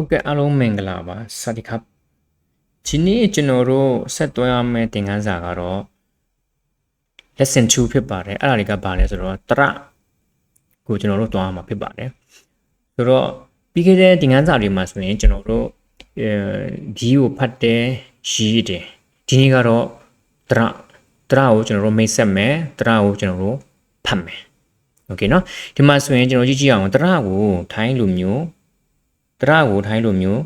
ဟုတ်ကဲ့အားလုံးမင်္ဂလာပါစวัสดีครับဒီနေ့ကျွန်တော်တို့ဆက်သွဲရမယ့်သင်ခန်းစာကတော့ lesson 2ဖြစ်ပါတယ်အဲ့ဒါတွေကဘာလဲဆိုတော့တရကိုကျွန်တော်တို့တွားမှာဖြစ်ပါတယ်ဆိုတော့ပြီးခဲ့တဲ့သင်ခန်းစာတွေမှာဆိုရင်ကျွန်တော်တို့အဲဒီကိုဖတ်တယ်ရေးတယ်ဒီနေ့ကတော့တရတရကိုကျွန်တော်တို့မိတ်ဆက်မယ်တရကိုကျွန်တော်တို့ဖတ်မယ်โอเคเนาะဒီမှာဆိုရင်ကျွန်တော်ကြည့်ကြည့်အောင်တရကိုထိုင်းလိုမျိုး တရကိုထိုင်းလိုမျိုး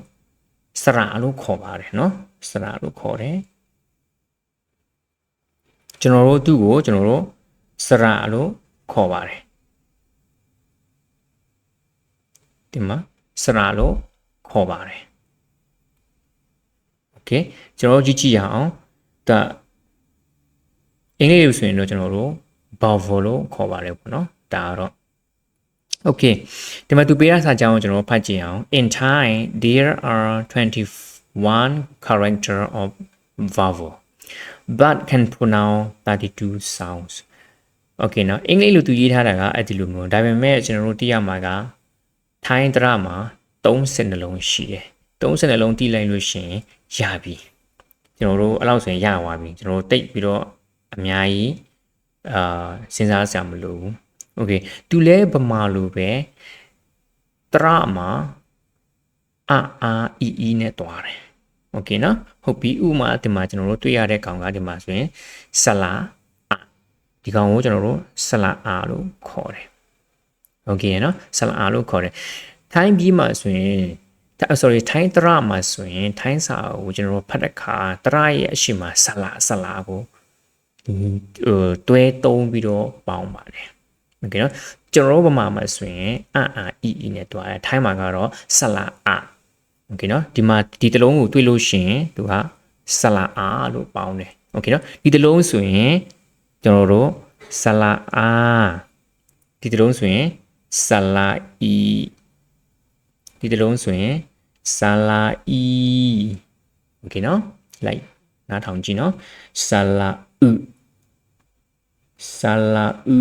စရာလို့ခေါ်ပါတယ်เนาะစရာလို့ခေါ်တယ်ကျွန်တော်တို့သူ့ကိုကျွန်တော်တို့စရာလို့ခေါ်ပါတယ်ဒီမှာစရာလို့ခေါ်ပါတယ်โอเคကျွန်တော်တို့ကြည့်ကြည့်ရအောင်ဒါအင်္ဂလိပ်လိုဆိုရင်တော့ကျွန်တော်တို့ vowel လို့ခေါ်ပါတယ်ပေါ့နော်ဒါကတော့ Okay ဒီမှာသူပေးရစာကြောင်းကိုကျွန်တော်ဖတ်ကြည့်အောင် In Thai there are 21 character of vowel but can pronounce 32 sounds Okay နော်အင်္ဂလိပ်လိုသူရေးထားတာကအဲ့ဒီလိုမျိုးဒါပေမဲ့ကျွန်တော်တို့သိရမှာကထိုင်းတရမှာ30နှလုံးရှိတယ်30နှလုံးတီးလိုက်လို့ရှိရင်ရပြီကျွန်တော်တို့အဲ့လောက်ဆိုရင်ရသွားပြီကျွန်တော်တို့တိတ်ပြီးတော့အများကြီးအာစဉ်းစားစရာမလိုဘူး โอเคသူလဲဗမာလိုပဲတရမှာအာအာအီအီနဲ့တွားတယ်โอเคเนาะဟုတ်ပြီဥမာဒီမှာကျွန်တော်တို့တွေ့ရတဲ့ကောင်ကဒီမှာဆိုရင်ဆလာအာဒီကောင်ကိုကျွန်တော်တို့ဆလာအာလို့ခေါ်တယ်โอเคเนาะဆလာအာလို့ခေါ်တယ်ထိုင်းပြီးမှဆိုရင် sorry ထိုင်းတရမှာဆိုရင် ထိုင်းစာကိုကျွန်တော်တို့ဖတ်တဲ့ခါတရရဲ့အရှိမဆလာဆလာကိုဟိုတွဲသုံးပြီးတော့ပေါင်းပါတယ် โอเคเนาะကျွန်တော်တို့ဗမာမှာဆိုရင်အာအာအီအီနဲ့တွားတယ်ထိုင်းမှာကတော့ဆလာအာโอเคเนาะဒီမှာဒီတလုံးကိုတွေ့လို့ရှိရင်သူကဆလာအာလို့ပေါင်းတယ်โอเคเนาะဒီတလုံးဆိုရင်ကျွန်တော်တို့ဆလာအာဒီတလုံးဆိုရင်ဆလာအီဒီတလုံးဆိုရင်ဆလာအီโอเคเนาะလိုက်နားထောင်ကြည့်เนาะဆလာဥဆလာဥ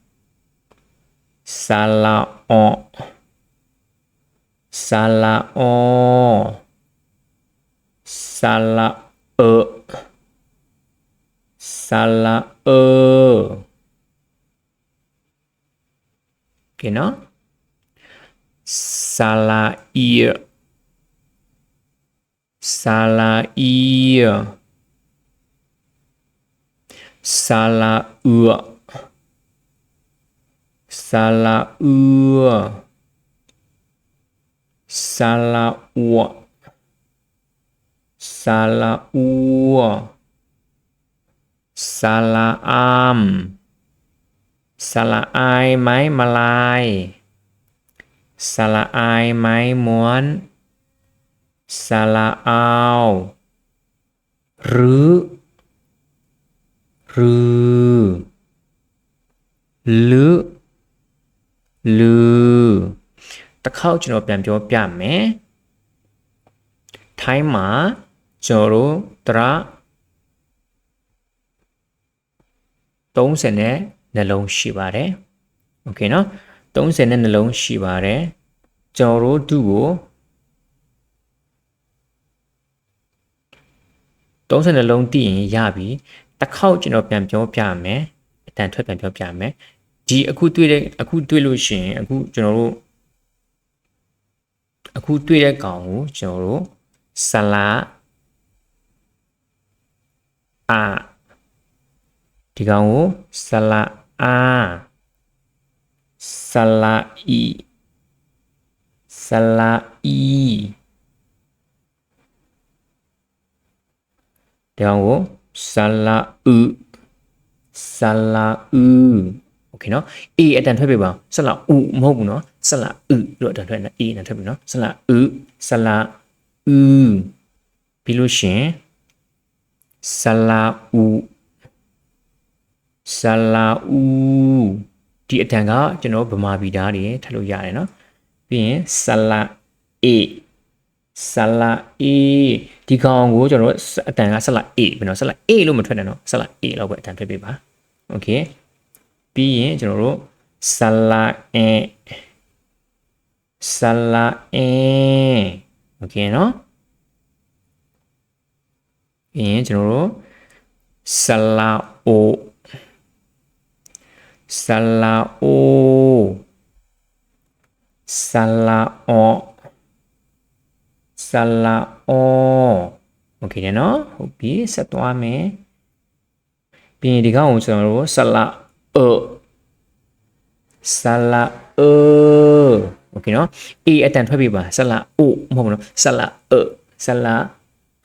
လာဥဆလာအေဆလာအေ สลาเอือสลาอัวสลาอัวสลาอามสละอายไม้มาลายสละอายไม้ม้วนสลาอาวหรือหรือหรือ တစ်ခေါက်ကျွန်တော်ပြန်ပြောပြမယ်ထိုင်းမှာကျွန်တော်တို့တရ30နဲ့နှလုံးရှိပါတယ်โอเคเนาะ30နဲ့နှလုံးရှိပါတယ်ကျွန်တော်တို့သူ့ကို30နှလုံးတည်ရင်ရပြီတစ်ခေါက်ကျွန်တော်ပြန်ပြောပြမယ်အတန်ထွက်ပြန်ပြောပြမယ် ဒီအခုတွေ့တဲ့အခုတွေ့လို့ရှိရင်အခုကျွန်တော်တို့အခုတွေ့တဲ့ကောင်ကိုကျွန်တော်တို့ဆလာအာဒီကောင်ကိုဆလာအာဆလာအီဆလာအီဒီကောင်ကိုဆလာဥဆလာဥ โอเคเนาะ a အတန်ထွက်ပြပါဆလာဥမဟုတ်ဘူးเนาะဆလာဥလို့အတန်ထွက်နေ a အတန်ထွက်ပြီเนาะဆလာဥဆလာ ဥပြီးလို့ရှရင်ဆလာဥဆလာဥဒီအတန်ကကျွန်တော်ဗမာပြည်သားတွေထပ်လို့ရတယ်နော်ပြီးရင်ဆလာအေဆလာအေဒီကောင်ကိုကျွန်တော်အတန်ကဆလာအေဘယ်နော်ဆလာအေလို့မထွက်နဲ့နော်ဆလာအေလောက်ပဲအတန်ထွက်ပေးပါโอเค ပြီးရင်ကျွန်တော်တို့ဆလာအဆလာအโอเคနော်ပြီးရင်ကျွန်တော်တို့ဆလာအိုဆလာအိုဆလာအောဆလာအောโอเคနော်ဟုတ်ပြီဆက်သွားမယ်ပြီးရင်ဒီကောင်ကိုကျွန်တော်တို့ဆလာ အောဆလာအောโอเคနော်အေအတန်ထွက်ပြီပါဆလာအိုမဟုတ်ဘူးနော်ဆလာအောဆလာ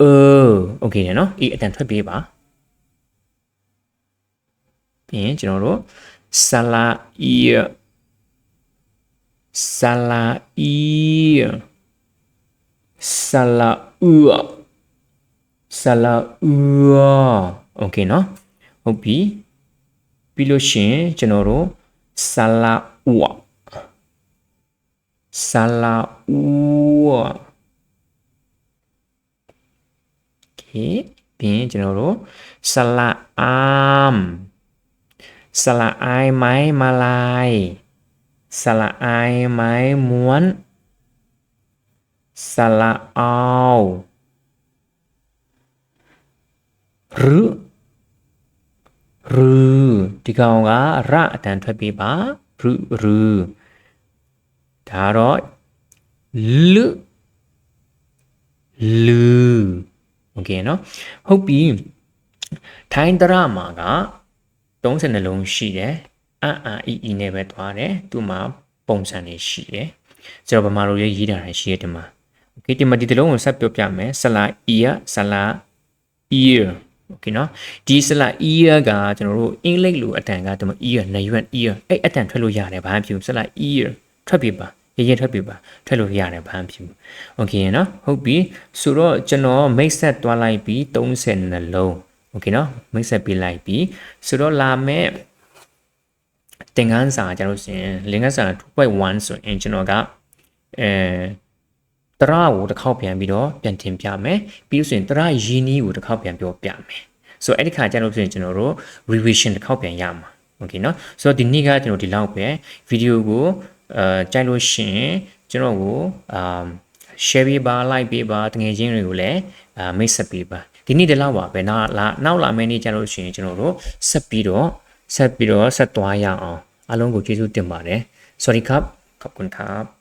အောโอเคနော်အေအတန်ထွက်ပြီပါပြီးရင်ကျွန်တော်တို့ဆလာအီဆလာအီဆလာအူဆလာအူโอเคနော်ဟုတ်ပြီ Piloshin jenoro sala uwa. Sala uwa. Okay. Pin chenoro sala am. Sala ai mai malai. Sala ai mai muan. Sala au. Rư ม้วนสละเอาหรือหรือဒီကောင်ကရအတန်ထွက်ပေးပါရရဒါတော့လူလူโอเคเนาะဟုတ်ပြီထိုင်းတရမှာက30နှလုံးရှိတယ်အအာအီအီနဲ့ပဲသွားတယ်သူ့မှာပုံစံတွေရှိတယ်ကျွန်တော်ဗမာလိုရေးရေးတာရှိရတယ်ဒီမှာโอเคဒီမှာဒီတလုံးကိုဆက်ပြောပြမယ်ဆလာအီယာဆလာ ear โอเคเนาะဒီဆလာ ear ကကျွန်တော်တို့အင်္ဂလိပ်လိုအတန်ကဒီမှာ ear နရွက် ear အဲ့အတန်ထွက်လို့ရတယ်ဘာမှမဖြစ်ဘူးဆလာ ear ထွက်ပြပါရရထွက်ပြပါထွက်လို့ရတယ်ဘာမှမဖြစ်ဘူးโอเคเนาะဟုတ်ပြီဆိုတော့ကျွန်တော် make set တွားလိုက်ပြီး30နှလုံးโอเคเนาะမိတ်ဆက်ပေးလိုက်ပြီဆိုတော့လာမဲ့သင်ခန်းစာကြလို့ရှင်လင်္ကာစာ2.1ဆိုရင်ကျွန်တော်ကအဲ တရကိုတစ်ခေါက်ပြန်ပြီးတော့ပြန်တင်ပြမယ်ပြီးလို့ဆိုရင်တရရင်းနှီးကိုတစ်ခေါက်ပြန်ပြောပြမယ်ဆိုတော့အဲ့ဒီခါကျတော့ဆိုရင်ကျွန်တော်တို့ revision တစ်ခေါက်ပြန်ရမှာโอเคเนาะဆိုတော့ဒီနေ့ကကျွန်တော်ဒီလောက်ပဲဗီဒီယိုကိုအဲကြိုက်လို့ရှိရင်ကျွန်တော်ကိုအာ share ပေးပါ like ပေးပါတငယ်ချင်းတွေကိုလည်းအာ mix ဆက်ပေးပါဒီနေ့ဒီလောက်ပါပဲနောက်လာနောက်လာမယ့်နေ့ကျလို့ရှိရင်ကျွန်တော်တို့ဆက်ပြီးတော့ဆက်ပြီးတော့ဆက်သွားရအောင်အားလုံးကိုကျေးဇူးတင်ပါတယ် sorry ครับขอบคุณครับ